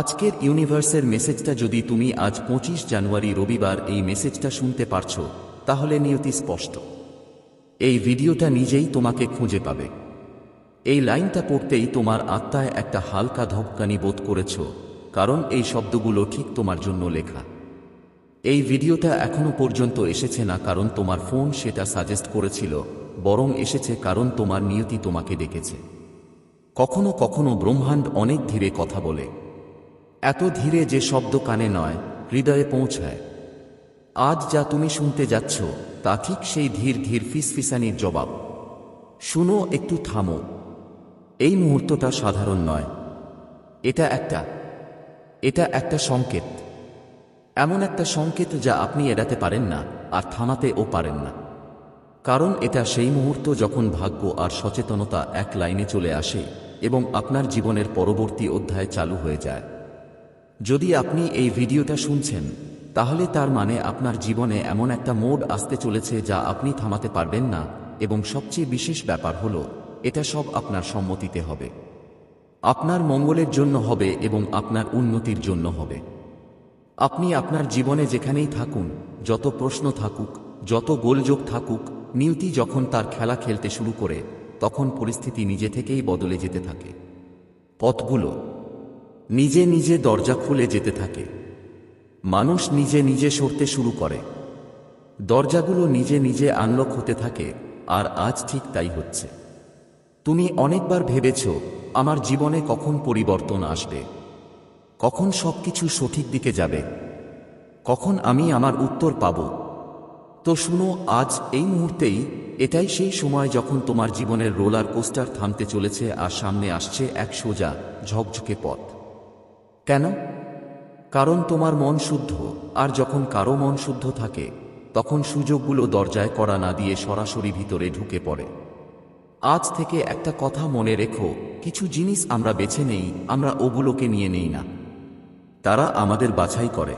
আজকের ইউনিভার্সের মেসেজটা যদি তুমি আজ পঁচিশ জানুয়ারি রবিবার এই মেসেজটা শুনতে পারছ, তাহলে নিয়তি স্পষ্ট। এই ভিডিওটা নিজেই তোমাকে খুঁজে পাবে। এই লাইনটা পড়তেই তোমার আত্মায় একটা হালকা ধপকানি বোধ করেছ, কারণ এই শব্দগুলো ঠিক তোমার জন্য লেখা। এই ভিডিওটা এখনও পর্যন্ত এসেছে না কারণ তোমার ফোন সেটা সাজেস্ট করেছিল, বরং এসেছে কারণ তোমার নিয়তি তোমাকে ডেকেছে। কখনো কখনো ব্রহ্মাণ্ড অনেক ধীরে কথা বলে। এত ধীরে যে শব্দ কানে নয়, হৃদয়ে পৌঁছায়। আজ যা তুমি শুনতে যাচ্ছ, তা ঠিক সেই ধীর ধীর ফিসফিসানির জবাব। শুনো, একটু থামো। এই মুহূর্তটা সাধারণ নয়। এটা একটা এটা একটা সংকেত। এমন একটা সংকেত যা আপনি এড়াতে পারেন না, আর থামাতেও পারেন না। কারণ এটা সেই মুহূর্ত যখন ভাগ্য আর সচেতনতা এক লাইনে চলে আসে এবং আপনার জীবনের পরবর্তী অধ্যায় চালু হয়ে যায়। যদি আপনি এই ভিডিওটা শুনছেন, তাহলে তার মানে আপনার জীবনে এমন একটা মোড আসতে চলেছে যা আপনি থামাতে পারবেন না, এবং সবচেয়ে বিশেষ ব্যাপার হল, এটা সব আপনার সম্মতিতে হবে। আপনার মঙ্গলের জন্য হবে এবং আপনার উন্নতির জন্য হবে। আপনি আপনার জীবনে যেখানেই থাকুন, যত প্রশ্ন থাকুক, যত গোলযোগ থাকুক, নিউতি যখন তার খেলা খেলতে শুরু করে, তখন পরিস্থিতি নিজে থেকেই বদলে যেতে থাকে। পথগুলো নিজে নিজে দরজা খুলে যেতে থাকে। মানুষ নিজে নিজে সরতে শুরু করে। দরজাগুলো নিজে নিজে আনলক হতে থাকে, আর আজ ঠিক তাই হচ্ছে। তুমি অনেকবার ভেবেছ, আমার জীবনে কখন পরিবর্তন আসবে? কখন সবকিছু সঠিক দিকে যাবে? কখন আমি আমার উত্তর পাব? তো শুনো, আজ এই মুহূর্তেই এটাই সেই সময় যখন তোমার জীবনের রোলার কোস্টার থামতে চলেছে আর সামনে আসছে এক সোজা, ঝকঝকে পথ। কেন? কারণ তোমার মন শুদ্ধ, আর যখন কারও মন শুদ্ধ থাকে, তখন সুযোগগুলো দরজায় করা না দিয়ে সরাসরি ভিতরে ঢুকে পড়ে। আজ থেকে একটা কথা মনে রেখো, কিছু জিনিস আমরা বেছে নেই, আমরা ওগুলোকে নিয়ে নেই না। তারা আমাদের বাছাই করে।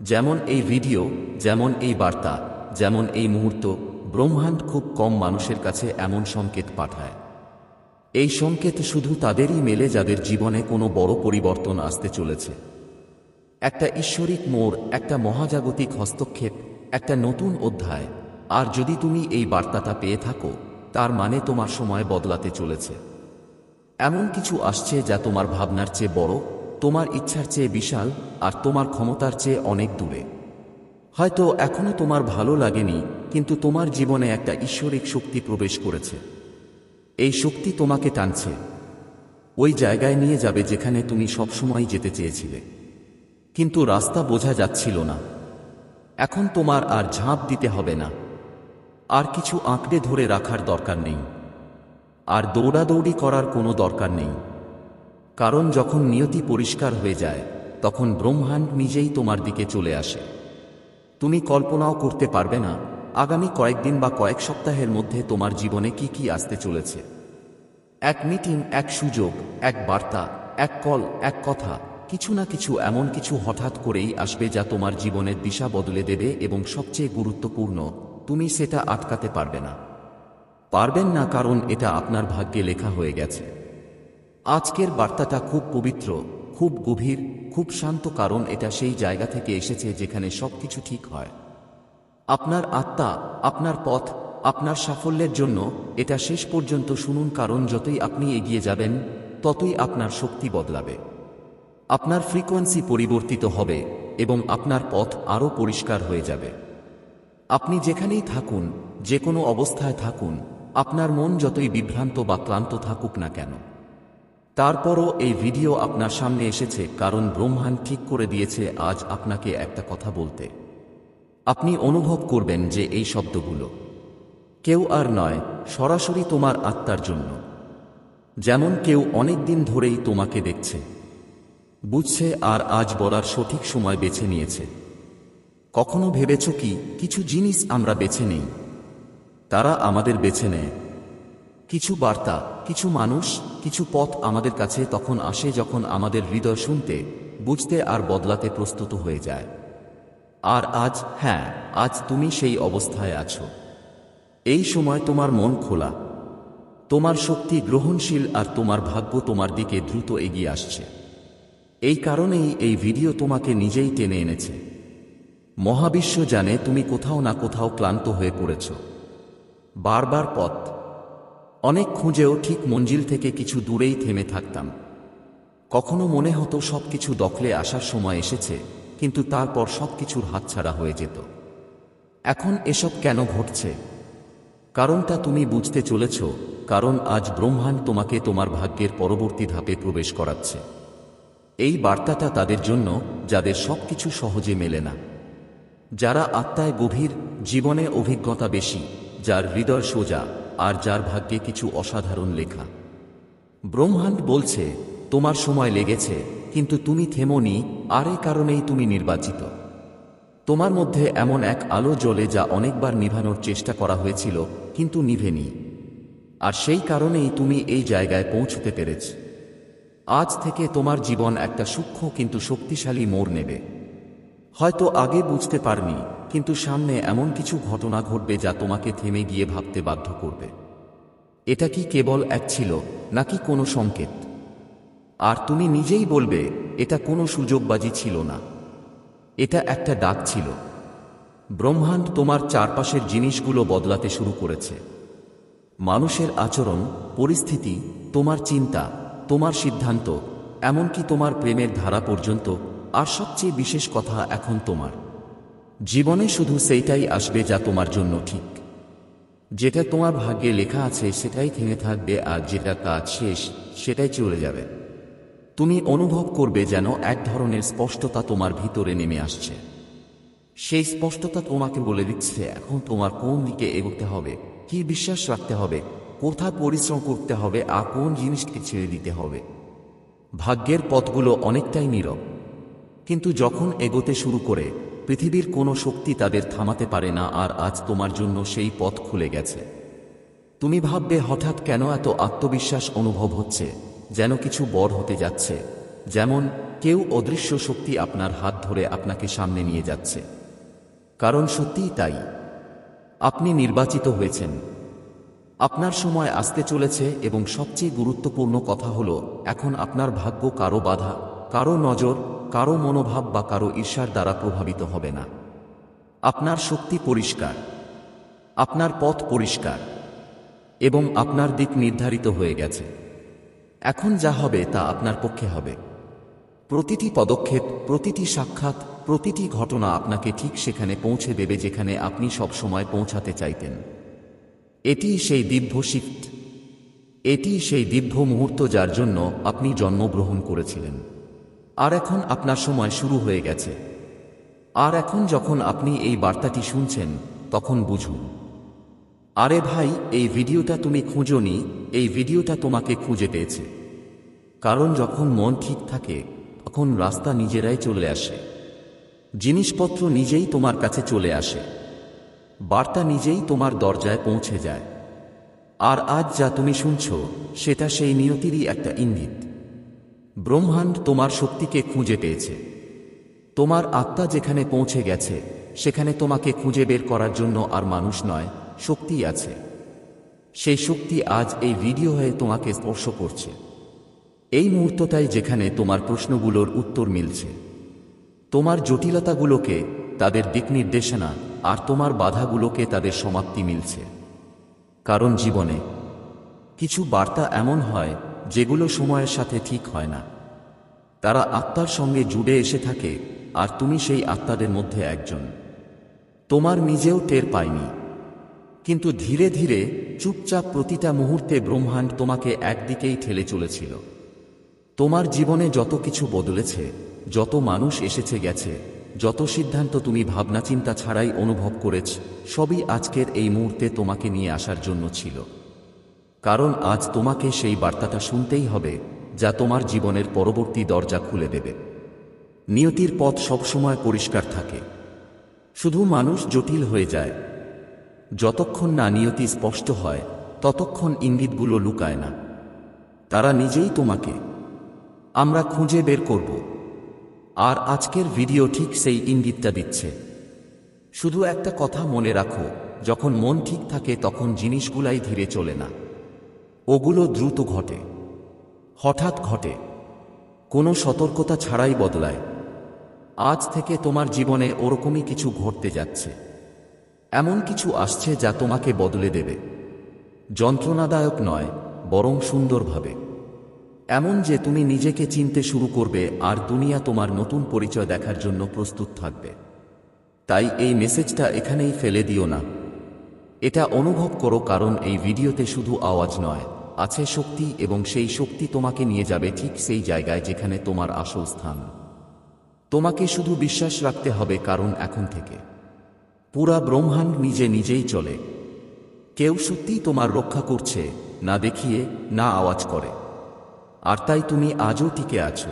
যেমন এই ভিডিও, যেমন এই বার্তা, যেমন এই মুহূর্ত, ব্রহ্মাণ্ড খুব কম মানুষের কাছে এমন সংকেত পাঠায়। এই সংকেত শুধু তাদেরই মেলে যাদের জীবনে কোনো বড় পরিবর্তন আসতে চলেছে। একটা ঈশ্বরিক মোড়, একটা মহাজাগতিক হস্তক্ষেপ, একটা নতুন অধ্যায়। আর যদি তুমি এই বার্তাটা পেয়ে থাকো, তার মানে তোমার সময় বদলাতে চলেছে। এমন কিছু আসছে যা তোমার ভাবনার চেয়ে বড়, তোমার ইচ্ছার চেয়ে বিশাল, আর তোমার ক্ষমতার চেয়ে অনেক দূরে। হয়তো এখনও তোমার ভালো লাগেনি, কিন্তু তোমার জীবনে একটা ঈশ্বরিক শক্তি প্রবেশ করেছে। এই শক্তি তোমাকে টানছে। ওই জায়গায় নিয়ে যাবে যেখানে তুমি সবসময় যেতে চেয়েছিলে। কিন্তু রাস্তা বোঝা যাচ্ছিল না। এখন তোমার আর ঝাঁপ দিতে হবে না। আর কিছু আঁকড়ে ধরে রাখার দরকার নেই। আর দৌড়াদৌড়ি করার কোনো দরকার নেই। কারণ যখন নিয়তি পরিষ্কার হয়ে যায়, তখন ব্রহ্মাণ্ড নিজেই তোমার দিকে চলে আসে। তুমি কল্পনাও করতে পারবে না আগামী কয়েকদিন বা কয়েক সপ্তাহের মধ্যে তোমার জীবনে কি কি আসতে চলেছে? এক মিটিং, এক সুযোগ, এক বার্তা, এক কল, এক কথা, কিছু না কিছু এমন কিছু হঠাৎ করেই আসবে যা তোমার জীবনের দিশা বদলে দেবে এবং সবচেয়ে গুরুত্বপূর্ণ, তুমি সেটা আটকাতে পারবে না। পারবেন না কারণ এটা আপনার ভাগ্যে লেখা হয়ে গেছে। আজকের বার্তাটা খুব পবিত্র, খুব গভীর, খুব শান্ত কারণ এটা সেই জায়গা থেকে এসেছে যেখানে সবকিছু ঠিক হয়। আপনার আত্মা, আপনার পথ, আপনার সাফল্যের জন্য এটা শেষ পর্যন্ত শুনুন, কারণ যতই আপনি এগিয়ে যাবেন, ততই আপনার শক্তি বদলাবে। আপনার ফ্রিকোয়েন্সি পরিবর্তিত হবে এবং আপনার পথ আরও পরিষ্কার হয়ে যাবে। আপনি যেখানেই থাকুন যে কোনো অবস্থায় থাকুন, আপনার মন যতই বিভ্রান্ত বা ক্লান্ত থাকুক না কেন। তারপরও এই ভিডিও আপনার সামনে এসেছে, কারণ ব্রহ্মাণ্ড ঠিক করে দিয়েছে, আজ আপনাকে একটা কথা বলতে। আপনি অনুভব করবেন যে এই শব্দগুলো কেউ আর নয়, সরাসরি তোমার আত্মার জন্য। যেমন কেউ অনেক দিন ধরেই তোমাকে দেখছে, বুঝছে আর আজ বলার সঠিক সময় বেছে নিয়েছে। কখনো ভেবেছ কি, কিছু জিনিস আমরা বেছে নেই। তারা আমাদের বেছে নেয়। কিছু বার্তা, কিছু মানুষ, কিছু পথ আমাদের কাছে তখন আসে যখন আমাদের হৃদয় শুনতে, বুঝতে আর বদলাতে প্রস্তুত হয়ে যায়। আর আজ হ্যাঁ আজ তুমি সেই অবস্থায় আছো। এই সময় তোমার মন খোলা। তোমার শক্তি গ্রহণশীল আর তোমার ভাগ্য তোমার দিকে দ্রুত এগিয়ে আসছে। এই কারণেই এই ভিডিও তোমাকে নিজেই টেনে এনেছে। মহাবিশ্ব জানে তুমি কোথাও না কোথাও ক্লান্ত হয়ে পড়েছ। বারবার পথ। অনেক খুঁজেও ঠিক মঞ্জিল থেকে কিছু দূরেই থেমে থাকতাম। কখনো মনে হতো সবকিছু দখলে আসার সময় এসেছে। কিন্তু তারপর সবকিছুর হাতছাড়া হয়ে যেত। এখন এসব কেন ঘটছে? কারণটা তুমি বুঝতে চলেছ, কারণ আজ ব্রহ্মাণ্ড তোমাকে তোমার ভাগ্যের পরবর্তী ধাপে প্রবেশ করাচ্ছে। এই বার্তাটা তাদের জন্য, যাদের সবকিছু সহজে মেলে না। যারা আত্মায় গভীর, জীবনে অভিজ্ঞতা বেশি, যার হৃদয় সোজা, আর যার ভাগ্যে কিছু অসাধারণ লেখা। ব্রহ্মাণ্ড বলছে, তোমার সময় লেগেছে কিন্তু তুমি থেমোনি, আর এই কারণেই তুমি নির্বাচিত। তোমার মধ্যে এমন এক আলো জ্বলে যা অনেকবার নিভানোর চেষ্টা করা হয়েছিল, কিন্তু নিভেনি। আর সেই কারণেই তুমি এই জায়গায় পৌঁছতে পেরেছ। আজ থেকে তোমার জীবন একটা সূক্ষ্ম কিন্তু শক্তিশালী মোড় নেবে। হয়তো আগে বুঝতে পারনি, কিন্তু সামনে এমন কিছু ঘটনা ঘটবে যা তোমাকে থেমে গিয়ে ভাবতে বাধ্য করবে। এটা কি কেবল এক ছিল, নাকি কোনো সংকেত? আর তুমি নিজেই বলবে, এটা কোনো সুযোগবাজি ছিল না। এটা একটা ডাক ছিল। ব্রহ্মাণ্ড তোমার চারপাশের জিনিসগুলো বদলাতে শুরু করেছে। মানুষের আচরণ, পরিস্থিতি, তোমার চিন্তা, তোমার সিদ্ধান্ত, এমনকি তোমার প্রেমের ধারা পর্যন্ত, আর সবচেয়ে বিশেষ কথা এখন তোমার। জীবনে শুধু সেইটাই আসবে যা তোমার জন্য ঠিক। যেটা তোমার ভাগ্যে লেখা আছে সেটাই থেমে থাকবে আর যেটা কাজ শেষ, সেটাই চলে যাবে। তুমি অনুভব করবে যেন এক ধরনের স্পষ্টতা তোমার ভিতরে নেমে আসছে। সেই স্পষ্টতা তোমাকে বলে দিচ্ছে, এখন তোমার কোন দিকে এগোতে হবে, কি বিশ্বাস রাখতে হবে, কোথায় পরিশ্রম করতে হবে, আর কোন জিনিসকে ছেড়ে দিতে হবে। ভাগ্যের পথগুলো অনেকটাই নীরব। কিন্তু যখন এগোতে শুরু করে, পৃথিবীর কোনো শক্তি তাদের থামাতে পারে না, আর আজ তোমার জন্য সেই পথ খুলে গেছে। তুমি ভাববে, হঠাৎ কেন এত আত্মবিশ্বাস অনুভব হচ্ছে? যেন কিছু বড় হতে যাচ্ছে, যেমন কেউ অদৃশ্য শক্তি আপনার হাত ধরে আপনাকে সামনে নিয়ে যাচ্ছে। কারণ সত্যিই তাই। আপনি নির্বাচিত হয়েছেন। আপনার সময় আসতে চলেছে এবং সবচেয়ে গুরুত্বপূর্ণ কথা হল, এখন আপনার ভাগ্য কারও বাধা, কারও নজর, কারও মনোভাব বা কারও ঈর্ষার দ্বারা প্রভাবিত হবে না। আপনার শক্তি পরিষ্কার। আপনার পথ পরিষ্কার। এবং আপনার দিক নির্ধারিত হয়ে গেছে। এখন যা হবে তা আপনার পক্ষে হবে। প্রতিটি পদক্ষেপ, প্রতিটি সাক্ষাৎ, প্রতিটি ঘটনা আপনাকে ঠিক সেখানে পৌঁছে দেবে যেখানে আপনি সব সময় পৌঁছাতে চাইতেন। এটি সেই দিব্য শিফট এটি সেই দিব্য মুহূর্ত যার জন্য আপনি জন্মগ্রহণ করেছিলেন। আর এখন আপনার সময় শুরু হয়ে গেছে। আর এখন যখন আপনি এই বার্তাটি শুনছেন, তখন বুঝুন আরে ভাই, এই ভিডিওটা তুমি খুঁজোনি, এই ভিডিওটা তোমাকে খুঁজে পেয়েছে। কারণ যখন মন ঠিক থাকে, তখন রাস্তা নিজেরাই চলে আসে। জিনিসপত্র নিজেই তোমার কাছে চলে আসে। বার্তা নিজেই তোমার দরজায় পৌঁছে যায়। আর আজ যা তুমি শুনছ, সেটা সেই নিয়তিরই একটা ইঙ্গিত। ব্রহ্মাণ্ড তোমার শক্তিকে খুঁজে পেয়েছে। তোমার আত্মা যেখানে পৌঁছে গেছে, সেখানে তোমাকে খুঁজে বের করার জন্য আর মানুষ নয় শক্তি আছে। সেই শক্তি আজ এই ভিডিও হয়ে তোমাকে স্পর্শ করছে। এই মুহূর্তটাই যেখানে তোমার প্রশ্নগুলোর উত্তর মিলছে। তোমার জটিলতাগুলোকে, তাদের দিক নির্দেশনা আর তোমার বাধাগুলোকে তাদের সমাপ্তি মিলছে। কারণ জীবনে কিছু বার্তা এমন হয়, যেগুলো সময়ের সাথে ঠিক হয় না। তারা আত্মার সঙ্গে জুড়ে এসে থাকে, আর তুমি সেই আত্মাদের মধ্যে একজন। তোমার নিজেও টের পায়নি। কিন্তু ধীরে ধীরে চুপচাপ প্রতিটা মুহূর্তে ব্রহ্মাণ্ড তোমাকে একদিকেই ঠেলে চলেছিল। তোমার জীবনে যত কিছু বদলেছে, যত মানুষ এসেছে গেছে, যত সিদ্ধান্ত তুমি ভাবনা চিন্তা ছাড়াই অনুভব করেছ, সবই আজকের এই মুহূর্তে তোমাকে নিয়ে আসার জন্য ছিল। কারণ আজ তোমাকে সেই বার্তাটা শুনতেই হবে, যা তোমার জীবনের পরবর্তী দরজা খুলে দেবে। নিয়তির পথ সবসময় পরিষ্কার থাকে। শুধু মানুষ জটিল হয়ে যায় যতক্ষণ না নিয়তি স্পষ্ট হয়, ততক্ষণ ইঙ্গিতগুলো লুকায় না। তারা নিজেই তোমাকে। আমরা খুঁজে বের করব। আর আজকের ভিডিও ঠিক সেই ইঙ্গিতটা দিচ্ছে। শুধু একটা কথা মনে রাখো, যখন মন ঠিক থাকে তখন জিনিসগুলাই ধীরে চলে না। ওগুলো দ্রুত ঘটে। হঠাৎ ঘটে। কোনো সতর্কতা ছাড়াই বদলায়। আজ থেকে তোমার জীবনে ওরকমই কিছু ঘটতে যাচ্ছে। এমন কিছু আসছে যা তোমাকে বদলে দেবে। যন্ত্রণাদায়ক নয়, বরং সুন্দরভাবে এমন যে তুমি নিজেকে চিনতে শুরু করবে আর দুনিয়া তোমার নতুন পরিচয় দেখার জন্য প্রস্তুত থাকবে। তাই এই মেসেজটা এখানেই ফেলে দিও না। এটা অনুভব করো কারণ এই ভিডিওতে শুধু আওয়াজ নয়, আছে শক্তি এবং সেই শক্তি তোমাকে নিয়ে যাবে ঠিক সেই জায়গায় যেখানে তোমার আসল স্থান। তোমাকে শুধু বিশ্বাস রাখতে হবে কারণ এখন থেকে। পুরা ব্রহ্মাণ্ড নিজে নিজেই চলে। কেউ সত্যিই তোমার রক্ষা করছে, না দেখিয়ে, না আওয়াজ করে। আর তাই তুমি আজও টিকে আছো।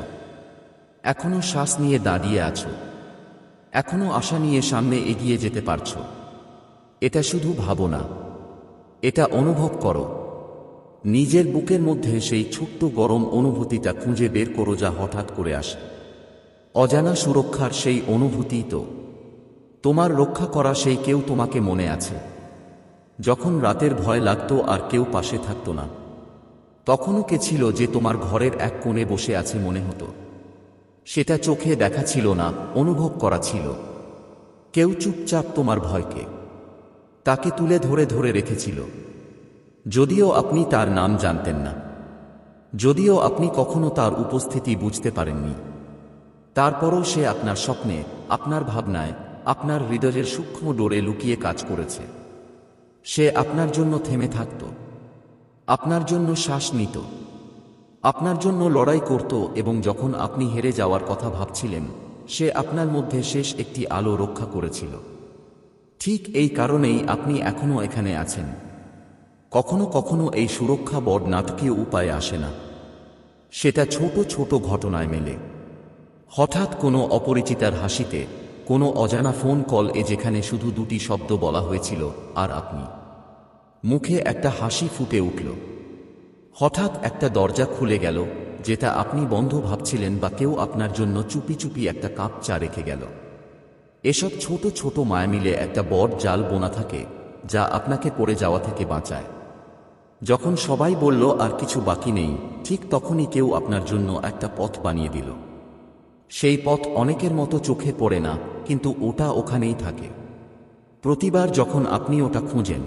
এখনও শ্বাস নিয়ে দাঁড়িয়ে আছো। এখনও আশা নিয়ে সামনে এগিয়ে যেতে পারছ। এটা শুধু ভাবো না। এটা অনুভব করো। নিজের বুকের মধ্যে সেই ছোট্ট গরম অনুভূতিটা খুঁজে বের করো যা হঠাৎ করে আসে। অজানা সুরক্ষার সেই অনুভূতিই তো। তোমার রক্ষা করা সেই কেউ তোমাকে মনে আছে। যখন রাতের ভয় লাগতো আর কেউ পাশে থাকতো না। তখনও কে ছিল যে তোমার ঘরের এক কোণে বসে আছে মনে হতো। সেটা চোখে দেখা ছিল না, অনুভব করা ছিল। কেউ চুপচাপ তোমার ভয়কে তাকে তুলে ধরে ধরে রেখেছিল। যদিও আপনি তার নাম জানতেন না। যদিও আপনি কখনো তার উপস্থিতি বুঝতে পারেননি। তারপরও সে আপনার স্বপ্নে, আপনার ভাবনায় আপনার হৃদয়ের সূক্ষ্ম ডোরে লুকিয়ে কাজ করেছে। সে আপনার জন্য থেমে থাকত। আপনার জন্য শ্বাস নিত। আপনার জন্য লড়াই করত এবং যখন আপনি হেরে যাওয়ার কথা ভাবছিলেন, সে আপনার মধ্যে শেষ একটি আলো রক্ষা করেছিল। ঠিক এই কারণেই আপনি এখনও এখানে আছেন। কখনো কখনো এই সুরক্ষা বড় নাটকীয় উপায়ে আসে না। সেটা ছোট ছোট ঘটনায় মেলে। হঠাৎ কোনো অপরিচিতার হাসিতে কোনো অজানা ফোন কল এ যেখানে শুধু দুটি শব্দ বলা হয়েছিল, আর আপনি। মুখে একটা হাসি ফুটে উঠল। হঠাৎ একটা দরজা খুলে গেল, যেটা আপনি বন্ধ ভাবছিলেন বা কেউ আপনার জন্য চুপি চুপি একটা কাপ চা রেখে গেল। এসব ছোট ছোট মায়া মিলে একটা বড় জাল বোনা থাকে, যা আপনাকে পড়ে যাওয়া থেকে বাঁচায়। যখন সবাই বলল, আর কিছু বাকি নেই, ঠিক তখনই কেউ আপনার জন্য একটা পথ বানিয়ে দিল। সেই পথ অনেকের মতো চোখে পড়ে না কিন্তু ওটা ওখানেই থাকে। প্রতিবার যখন আপনি ওটা খুঁজেন,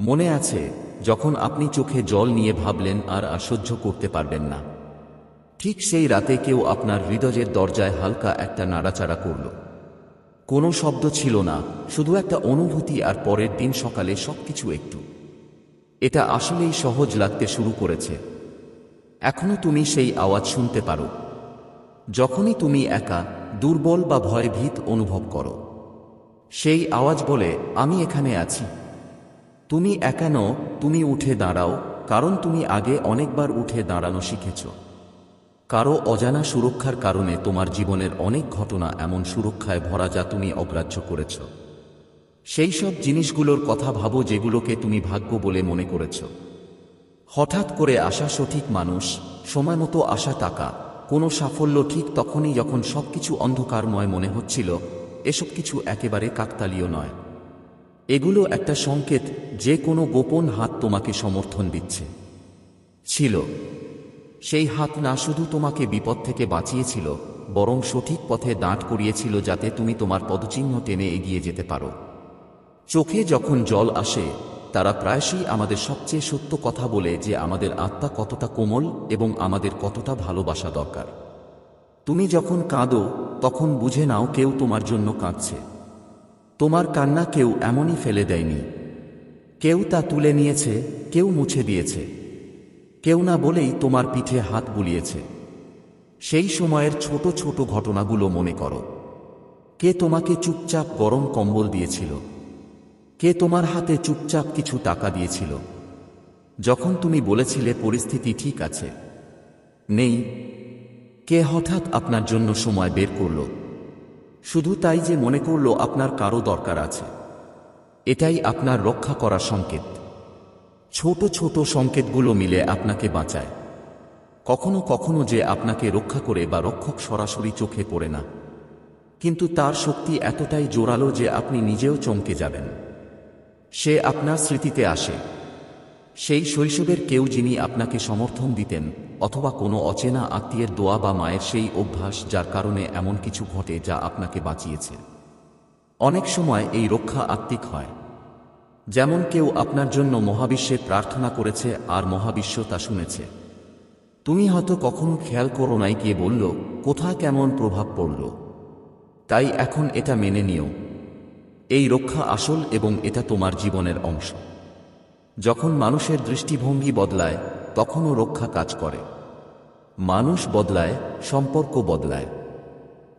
মনে আছে যখন আপনি চোখে জল নিয়ে ভাবলেন আর আর সহ্য করতে পারবেন না। ঠিক সেই রাতে কেউ আপনার হৃদয়ের দরজায় হালকা একটা নাড়াচাড়া করল। কোনো শব্দ ছিল না, শুধু একটা অনুভূতি আর পরের দিন সকালে সবকিছু একটু। এটা আসলেই সহজ লাগতে শুরু করেছে। এখনও তুমি সেই আওয়াজ শুনতে পারো। যখনই তুমি একা দুর্বল বা ভয়ভীত অনুভব করো। সেই আওয়াজ বলে, আমি এখানে আছি। তুমি একা নও, তুমি উঠে দাঁড়াও, কারণ তুমি আগে অনেকবার উঠে দাঁড়ানো শিখেছ। কারও অজানা সুরক্ষার কারণে তোমার জীবনের অনেক ঘটনা এমন সুরক্ষায় ভরা যা তুমি অগ্রাহ্য করেছ। সেই সব জিনিসগুলোর কথা ভাবো যেগুলোকে তুমি ভাগ্য বলে মনে করেছ। হঠাৎ করে আসা সঠিক মানুষ, সময় মতো আসা টাকা কোনো সাফল্য ঠিক তখনই যখন সবকিছু অন্ধকারময় মনে হচ্ছিল, এসব কিছু একেবারে কাকতালীয় নয়। এগুলো একটা সংকেত যে কোনো গোপন হাত তোমাকে সমর্থন দিচ্ছে। ছিল। সেই হাত না শুধু তোমাকে বিপদ থেকে বাঁচিয়েছিল, বরং সঠিক পথে দাঁড় করিয়েছিল যাতে তুমি তোমার পদচিহ্ন টেনে এগিয়ে যেতে পারো। চোখে যখন জল আসে তারা প্রায়শই আমাদের সবচেয়ে সত্য কথা বলে যে আমাদের আত্মা কতটা কোমল এবং আমাদের কতটা ভালোবাসা দরকার। তুমি যখন কাঁদো, তখন বুঝে নাও কেউ তোমার জন্য কাঁদছে। তোমার কান্না কেউ এমনই ফেলে দেয়নি। কেউ তা তুলে নিয়েছে, কেউ মুছে দিয়েছে। কেউ না বলেই তোমার পিঠে হাত বুলিয়েছে। সেই সময়ের ছোট ছোট ঘটনাগুলো মনে করো। কে তোমাকে চুপচাপ গরম কম্বল দিয়েছিল? কে তোমার হাতে চুপচাপ কিছু টাকা দিয়েছিল? যখন তুমি বলেছিলে পরিস্থিতি ঠিক আছে, নেই, কে হঠাৎ আপনার জন্য সময় বের করল? শুধু তাই যে মনে করল আপনার কারও দরকার আছে। এটাই আপনার রক্ষা করার সংকেত। ছোট ছোট সংকেতগুলো মিলে আপনাকে বাঁচায়। কখনো কখনো যে আপনাকে রক্ষা করে বা রক্ষক সরাসরি চোখে পড়ে না। কিন্তু তার শক্তি এতটাই জোরালো যে আপনি নিজেও চমকে যাবেন। সে আপনার স্মৃতিতে আসে। সেই শৈশবের কেউ যিনি আপনাকে সমর্থন দিতেন, অথবা কোনো অচেনা আত্মীয়ের দোয়া বা মায়ের সেই অভ্যাস যার কারণে এমন কিছু ঘটে যা আপনাকে বাঁচিয়েছে। অনেক সময় এই রক্ষা আত্মিক হয়। যেমন কেউ আপনার জন্য মহাবিশ্বে প্রার্থনা করেছে আর মহাবিশ্ব তা শুনেছে। তুমি হয়তো কখনো খেয়াল করো নাই গিয়ে বলল, কোথায় কেমন প্রভাব পড়ল? তাই এখন এটা মেনে নিও। এই রক্ষা আসল এবং এটা তোমার জীবনের অংশ। যখন মানুষের দৃষ্টিভঙ্গি বদলায়, তখনও রক্ষা কাজ করে। মানুষ বদলায়, সম্পর্ক বদলায়।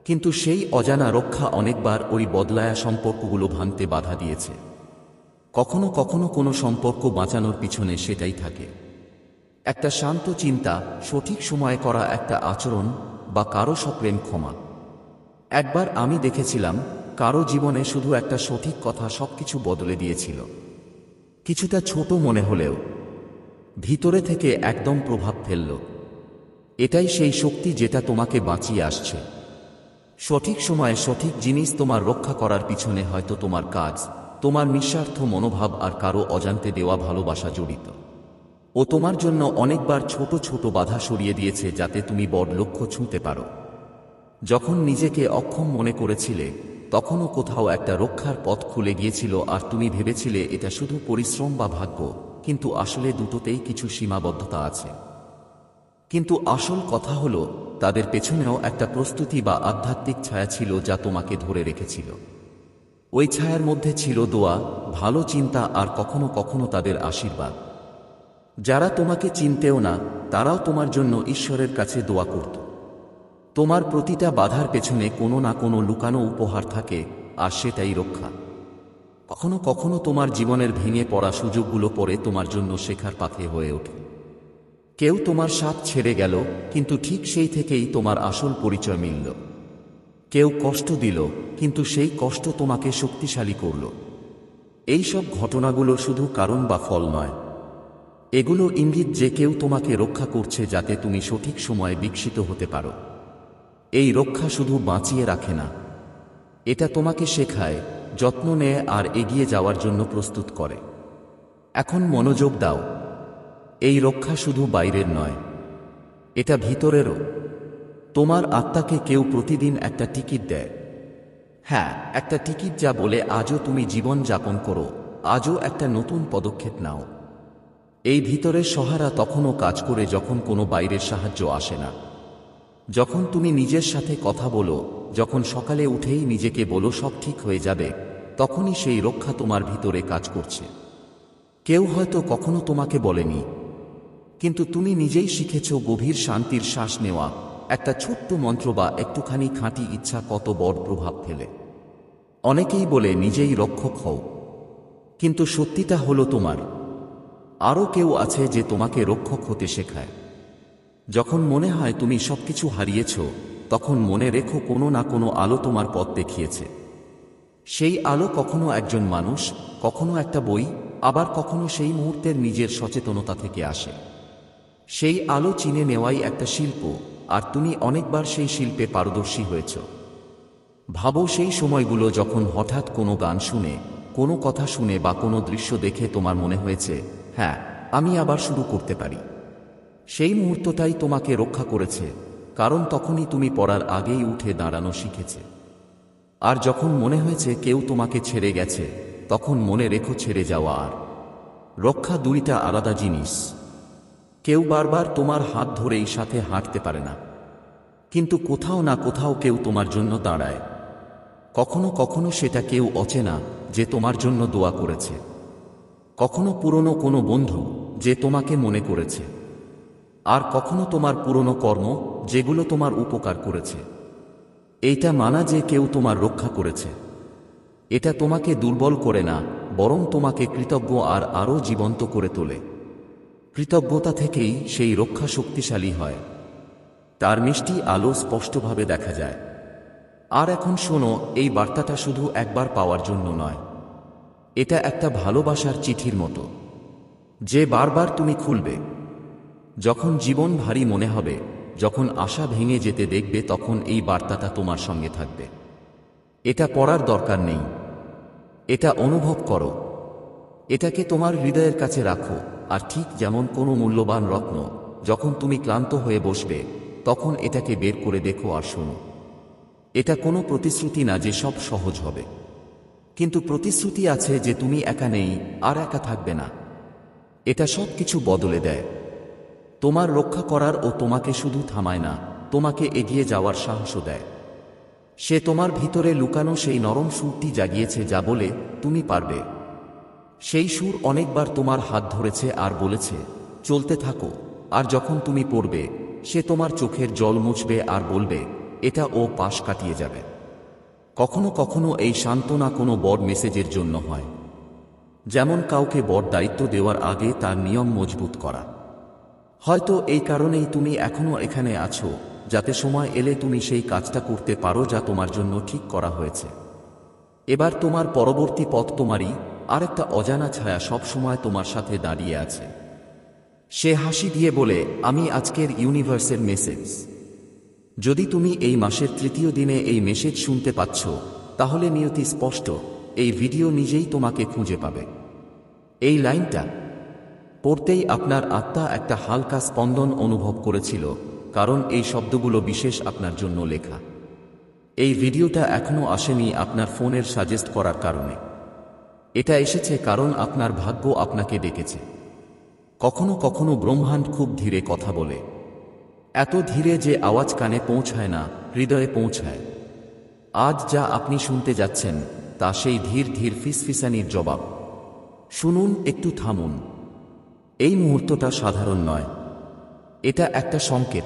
কিন্তু সেই অজানা রক্ষা অনেকবার ওই বদলায়া সম্পর্কগুলো ভাঙতে বাধা দিয়েছে। কখনো কখনো কোনো সম্পর্ক বাঁচানোর পিছনে সেটাই থাকে। একটা শান্ত চিন্তা, সঠিক সময়ে করা একটা আচরণ বা কারও সপ্রেম ক্ষমা। একবার আমি দেখেছিলাম কারও জীবনে শুধু একটা সঠিক কথা সবকিছু বদলে দিয়েছিল। কিছুটা ছোট মনে হলেও, ভিতরে থেকে একদম প্রভাব ফেলল। এটাই সেই শক্তি যেটা তোমাকে বাঁচিয়ে আসছে। সঠিক সময়ে সঠিক জিনিস তোমার রক্ষা করার পিছনে হয়তো তোমার কাজ, তোমার নিঃস্বার্থ মনোভাব আর কারও অজান্তে দেওয়া ভালোবাসা জড়িত। ও তোমার জন্য অনেকবার ছোট ছোট বাধা সরিয়ে দিয়েছে যাতে তুমি বড় লক্ষ্য ছুঁতে পারো। যখন নিজেকে অক্ষম মনে করেছিলে তখনও কোথাও একটা রক্ষার পথ খুলে গিয়েছিল আর তুমি ভেবেছিলে এটা শুধু পরিশ্রম বা ভাগ্য, কিন্তু আসলে দুটোতেই কিছু সীমাবদ্ধতা আছে। কিন্তু আসল কথা হলো, তাদের পেছনেও একটা প্রস্তুতি বা আধ্যাত্মিক ছায়া ছিল যা তোমাকে ধরে রেখেছিল। ওই ছায়ার মধ্যে ছিল দোয়া, ভালো চিন্তা আর কখনো কখনো তাদের আশীর্বাদ। যারা তোমাকে চিনতেও না, তারাও তোমার জন্য ঈশ্বরের কাছে দোয়া করত। তোমার প্রতিটা বাধার পেছনে কোনো না কোনো লুকানো উপহার থাকে, আর সেটাই রক্ষা। কখনো কখনো তোমার জীবনের ভেঙে পড়া সুযোগগুলো পরে তোমার জন্য শেখার পাথে হয়ে ওঠে। কেউ তোমার সাথ ছেড়ে গেল, কিন্তু ঠিক সেই থেকেই তোমার আসল পরিচয় মিলল। কেউ কষ্ট দিল, কিন্তু সেই কষ্ট তোমাকে শক্তিশালী করল। এই সব ঘটনাগুলো শুধু কারণ বা ফল নয়। এগুলো ইঙ্গিত যে কেউ তোমাকে রক্ষা করছে যাতে তুমি সঠিক সময়ে বিকশিত হতে পারো। এই রক্ষা শুধু বাঁচিয়ে রাখে না। এটা তোমাকে শেখায়, যত্ন নেয় আর এগিয়ে যাওয়ার জন্য প্রস্তুত করে। এখন মনোযোগ দাও। এই রক্ষা শুধু বাইরের নয়, এটা ভিতরেরও। তোমার আত্মাকে কেউ প্রতিদিন একটা টিকিট দেয়। হ্যাঁ একটা টিকিট যা বলে, আজও তুমি জীবন যাপন করো, আজও একটা নতুন পদক্ষেপ নাও। এই ভিতরের সহারা তখনও কাজ করে যখন কোনো বাইরের সাহায্য আসে না। যখন তুমি নিজের সাথে কথা বলো, যখন সকালে উঠেই নিজেকে বলো সব ঠিক হয়ে যাবে, তখনই সেই রক্ষা তোমার ভিতরে কাজ করছে। কেউ হয়তো কখনো তোমাকে বলেনি, কিন্তু তুমি নিজেই শিখেছ গভীর শান্তির শ্বাস নেওয়া, একটা ছোট্ট মন্ত্র বা একটুখানি খাঁটি ইচ্ছা কত বড় প্রভাব ফেলে। অনেকেই বলে, নিজেই রক্ষক হও। কিন্তু সত্যিটা হলো তোমার। আরও কেউ আছে যে তোমাকে রক্ষক হতে শেখায়। যখন মনে হয় তুমি সবকিছু হারিয়েছ, তখন মনে রেখো কোনো না কোনো আলো তোমার পথ দেখিয়েছে। সেই আলো কখনো একজন মানুষ, কখনো একটা বই, আবার কখনো সেই মুহূর্তের নিজের সচেতনতা থেকে আসে। সেই আলো চিনে নেওয়াই একটা শিল্প, আর তুমি অনেকবার সেই শিল্পে পারদর্শী হয়েছ। ভাবো সেই সময়গুলো যখন হঠাৎ কোনো গান শুনে, কোনো কথা শুনে বা কোনো দৃশ্য দেখে তোমার মনে হয়েছে হ্যাঁ আমি আবার শুরু করতে পারি। সেই মুহূর্তটাই তোমাকে রক্ষা করেছে, কারণ তখনই তুমি পড়ার আগেই উঠে দাঁড়ানো শিখেছে। আর যখন মনে হয়েছে কেউ তোমাকে ছেড়ে গেছে, তখন মনে রেখো ছেড়ে যাওয়া আর। রক্ষা দুইটা আলাদা জিনিস। কেউ বারবার তোমার হাত ধরে ধরেই সাথে হাঁটতে পারে না। কিন্তু কোথাও না কোথাও কেউ তোমার জন্য দাঁড়ায়। কখনো কখনো সেটা কেউ অচেনা যে তোমার জন্য দোয়া করেছে। কখনো পুরনো কোনো বন্ধু যে তোমাকে মনে করেছে। আর কখনো তোমার পুরনো কর্ম যেগুলো তোমার উপকার করেছে। এইটা মানা যে কেউ তোমার রক্ষা করেছে। এটা তোমাকে দুর্বল করে না, বরং তোমাকে কৃতজ্ঞ আর আরও জীবন্ত করে তোলে। কৃতজ্ঞতা থেকেই সেই রক্ষা শক্তিশালী হয়। তার মিষ্টি আলো স্পষ্টভাবে দেখা যায়। আর এখন শোনো, এই বার্তাটা শুধু একবার পাওয়ার জন্য নয়। এটা একটা ভালোবাসার চিঠির মতো। যে বারবার তুমি খুলবে যখন জীবন ভারী মনে হবে, যখন আশা ভেঙে যেতে দেখবে, তখন এই বার্তাটা তোমার সঙ্গে থাকবে। এটা পড়ার দরকার নেই। এটা অনুভব করো। এটাকে তোমার হৃদয়ের কাছে রাখো, আর ঠিক যেমন কোনো মূল্যবান রত্ন, যখন তুমি ক্লান্ত হয়ে বসবে, তখন এটাকে বের করে দেখো আর শোনো। এটা কোনো প্রতিশ্রুতি না যে সব সহজ হবে। কিন্তু প্রতিশ্রুতি আছে যে তুমি একা নেই, আর একা থাকবে না। এটা সব কিছু বদলে দেয়। তোমার রক্ষা করার ও তোমাকে শুধু থামায় না, তোমাকে এগিয়ে যাওয়ার সাহসও দেয়। সে তোমার ভিতরে লুকানো সেই নরম সুরটি জাগিয়েছে যা বলে, তুমি পারবে। সেই সুর অনেকবার তোমার হাত ধরেছে আর বলেছে, চলতে থাকো, আর যখন তুমি পড়বে, সে তোমার চোখের জল মুছবে আর বলবে, এটা ও পাশ কাটিয়ে যাবে কখনো কখনো এই সান্ত্বনা কোনো বড় মেসেজের জন্য হয়, যেমন কাউকে বড় দায়িত্ব দেওয়ার আগে তার নিয়ম মজবুত করা। হয়তো এই কারণেই তুমি এখনও এখানে আছো, যাতে সময় এলে তুমি সেই কাজটা করতে পারো যা তোমার জন্য ঠিক করা হয়েছে। এবার তোমার পরবর্তী পথ তোমারই, আরেকটা অজানা ছায়া সব সময় তোমার সাথে দাঁড়িয়ে আছে। সে হাসি দিয়ে বলে, আমি আজকের ইউনিভার্সের মেসেজ। যদি তুমি এই মাসের তৃতীয় দিনে এই মেসেজ শুনতে পাচ্ছ, তাহলে নিয়তি স্পষ্ট, এই ভিডিও নিজেই তোমাকে খুঁজে পাবে। এই লাইনটা পড়তেই আপনার আত্মা একটা হালকা স্পন্দন অনুভব করেছিল, কারণ এই শব্দগুলো বিশেষ আপনার জন্য লেখা। এই ভিডিওটা এখনও আসেনি আপনার ফোনের সাজেস্ট করার কারণে। এটা এসেছে কারণ আপনার ভাগ্য আপনাকে ডেকেছে। কখনো কখনো ব্রহ্মাণ্ড খুব ধীরে কথা বলে। এত ধীরে যে আওয়াজ কানে পৌঁছায় না, হৃদয়ে পৌঁছায়। আজ যা আপনি শুনতে যাচ্ছেন, তা সেই ধীর ধীর ফিসফিসানির জবাব। শুনুন, একটু থামুন। এই মুহূর্তটা সাধারণ নয়। এটা একটা সংকেত।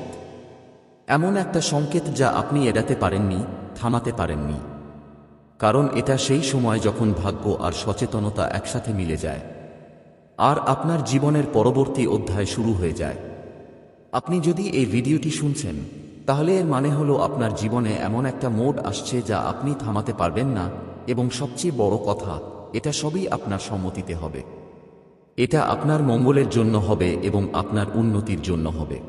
এমন একটা সংকেত যা আপনি এড়াতে পারেননি, থামাতে পারেননি। কারণ এটা সেই সময় যখন ভাগ্য আর সচেতনতা একসাথে মিলে যায়। আর আপনার জীবনের পরবর্তী অধ্যায় শুরু হয়ে যায়। আপনি যদি এই ভিডিওটি শুনছেন, তাহলে এর মানে হলো আপনার জীবনে এমন একটা মোড আসছে যা আপনি থামাতে পারবেন না, এবং সবচেয়ে বড় কথা, এটা সবই আপনার সম্মতিতে হবে। এটা আপনার মঙ্গলের জন্য হবে এবং আপনার উন্নতির জন্য হবে।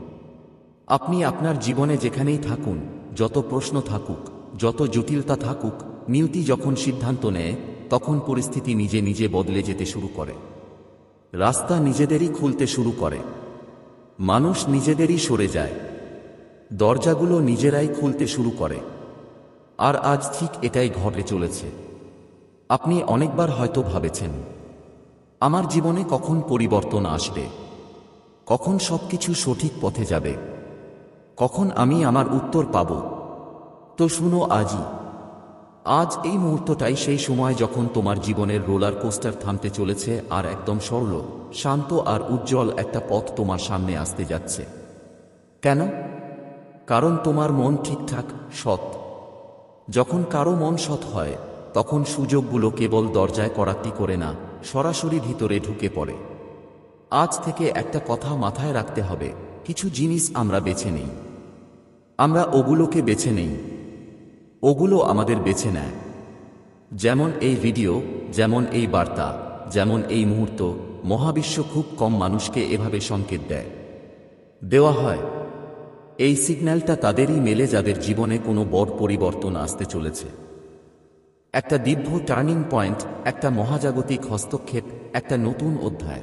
আপনি আপনার জীবনে যেখানেই থাকুন, যত প্রশ্ন থাকুক, যত জটিলতা থাকুক নিউতি যখন সিদ্ধান্ত নেয়, তখন পরিস্থিতি নিজে নিজে বদলে যেতে শুরু করে। রাস্তা নিজেদেরই খুলতে শুরু করে। মানুষ নিজেদেরই সরে যায়। দরজাগুলো নিজেরাই খুলতে শুরু করে। আর আজ ঠিক এটাই ঘটে চলেছে। আপনি অনেকবার হয়তো ভাবেছেন আমার জীবনে কখন পরিবর্তন আসবে? কখন সবকিছু সঠিক পথে যাবে? কখন আমি আমার উত্তর পাব? তো শুনো আজই আজ এই মুহূর্তটাই সেই সময় যখন তোমার জীবনের রোলার কোস্টার থামতে চলেছে আর একদম সরল, শান্ত আর উজ্জ্বল একটা পথ তোমার সামনে আসতে যাচ্ছে। কেন? কারণ তোমার মন ঠিকঠাক, সৎ। যখন কারও মন সৎ হয়, তখন সুযোগগুলো কেবল দরজায় করাতি করে না সরাসরি ভিতরে ঢুকে পড়ে। আজ থেকে একটা কথা মাথায় রাখতে হবে, কিছু জিনিস আমরা বেছে নেই। আমরা ওগুলোকে বেছে নেই। ওগুলো আমাদের বেছে নেয়। যেমন এই ভিডিও, যেমন এই বার্তা, যেমন এই মুহূর্ত, মহাবিশ্ব খুব কম মানুষকে এভাবে সংকেত দেয়। দেওয়া হয়। এই সিগন্যালটা তাদেরই মেলে যাদের জীবনে কোনো বড় পরিবর্তন আসতে চলেছে। একটা দীর্ঘ টার্নিং পয়েন্ট, একটা মহাজাগতিক হস্তক্ষেপ, একটা নতুন অধ্যায়।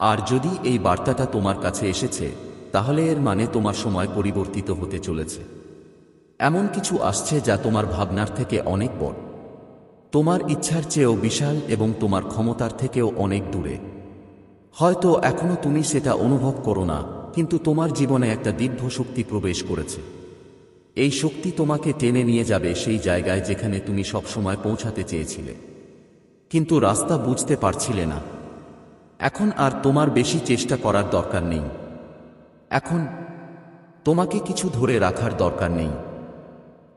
আর যদি এই বার্তাটা তোমার কাছে এসেছে, তাহলে এর মানে তোমার সময় পরিবর্তিত হতে চলেছে। এমন কিছু আসছে যা তোমার ভাবনার থেকে অনেক বড়। তোমার ইচ্ছার চেয়েও বিশাল এবং তোমার ক্ষমতার থেকেও অনেক দূরে। হয়তো এখনও তুমি সেটা অনুভব করো না, কিন্তু তোমার জীবনে একটা দীর্ঘ শক্তি প্রবেশ করেছে। এই শক্তি তোমাকে টেনে নিয়ে যাবে সেই জায়গায় যেখানে তুমি সবসময় পৌঁছাতে চেয়েছিলে। কিন্তু রাস্তা বুঝতে পারছিলে না। এখন আর তোমার বেশি চেষ্টা করার দরকার নেই। এখন তোমাকে কিছু ধরে রাখার দরকার নেই।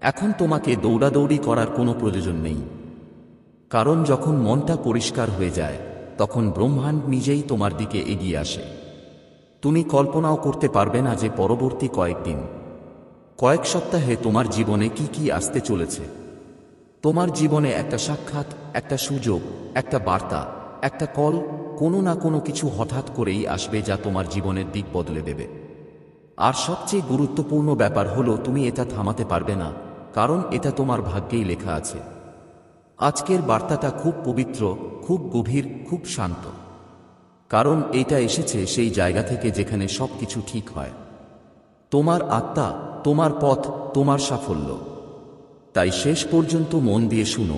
এখন তোমাকে দৌড়াদৌড়ি করার কোনো প্রয়োজন নেই। কারণ যখন মনটা পরিষ্কার হয়ে যায়, তখন ব্রহ্মাণ্ড নিজেই তোমার দিকে এগিয়ে আসে। তুমি কল্পনাও করতে পারবে না যে পরবর্তী কয়েকদিন কয়েক সপ্তাহে তোমার জীবনে কি কি আসতে চলেছে? তোমার জীবনে একটা সাক্ষাৎ, একটা সুযোগ, একটা বার্তা, একটা কল কোনো না কোনো কিছু হঠাৎ করেই আসবে যা তোমার জীবনের দিক বদলে দেবে। আর সবচেয়ে গুরুত্বপূর্ণ ব্যাপার হলো তুমি এটা থামাতে পারবে না, কারণ এটা তোমার ভাগ্যেই লেখা আছে। আজকের বার্তাটা খুব পবিত্র, খুব গভীর, খুব শান্ত। কারণ এটা এসেছে সেই জায়গা থেকে যেখানে সবকিছু ঠিক হয়। তোমার আত্মা তোমার পথ তোমার সাফল্য। তাই শেষ পর্যন্ত মন দিয়ে শুনো